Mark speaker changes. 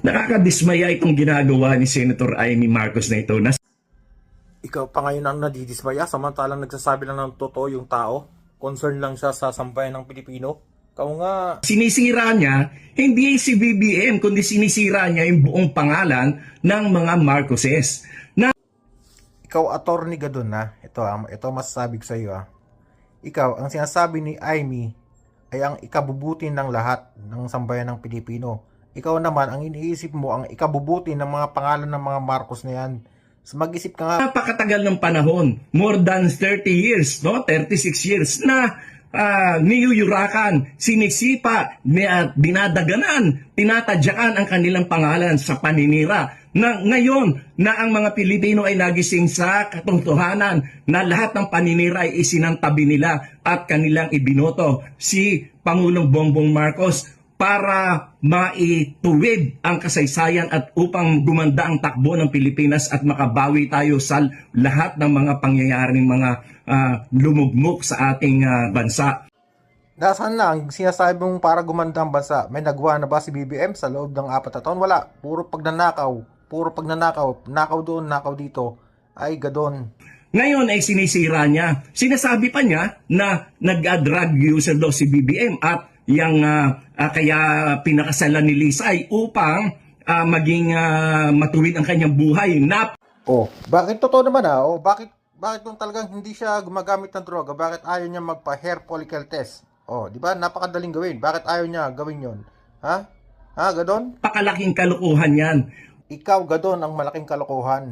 Speaker 1: Nakakadismaya itong ginagawa ni Senator Amy Marcos na ito na
Speaker 2: Ikaw pa ngayon ang nadidismaya samantalang nagsasabi lang ng totoo yung tao. Concern lang siya sa sambayan ng Pilipino. Ikaw nga,
Speaker 1: sinisira niya hindi si BBM kundi sinisira niya yung buong pangalan ng mga Marcoses. Na
Speaker 2: ikaw attorney ka dun ha. Ito ah, ito masasabi ko sa iyo ah. Ikaw, ang sinasabi ni Amy ay ang ikabubuti ng lahat ng sambayan ng Pilipino. Ikaw naman, ang iniisip mo, ang ikabubuti ng mga pangalan ng mga Marcos na yan. So mag-isip ka nga,
Speaker 1: napakatagal ng panahon, more than 30 years, no? 36 years na ah, niyuyurakan, sinisipa, ni- at dinadaganan, tinatadyakan ang kanilang pangalan sa paninira. Na ngayon na ang mga Pilipino ay nagising sa katotohanan na lahat ng paninira ay isinantabi nila at kanilang ibinoto si Pangulong Bongbong Marcos para maituwid ang kasaysayan at upang gumanda ang takbo ng Pilipinas at makabawi tayo sa lahat ng mga pangyayaring mga ah, lumugmok sa ating ah, bansa.
Speaker 2: Nasaan na ang sinasabi mong para gumanda ang bansa? May nagawa na ba si BBM sa loob ng apat na taon? Wala. Puro pagnanakaw. Puro pagnanakaw. Nakaw doon, nakaw dito. Ay, gadon.
Speaker 1: Ngayon ay sinisira niya. Sinasabi pa niya na nag-drug user daw si BBM at yang ah, ah, kaya pinakasalan ni Lisay upang ah, maging ah, matuwid ang kanyang buhay. Nap
Speaker 2: Oh, bakit totoo naman ah? Oh, bakit bakit kung talagang hindi siya gumagamit ng droga? Bakit ayaw niya magpa-hair follicle test? Oh, di ba? Napakadaling gawin. Bakit ayaw niya gawin 'yon? Ha? Ha, gadon?
Speaker 1: pakalaking kalukuhan yan.
Speaker 2: Ikaw gadon ang malaking kalokohan.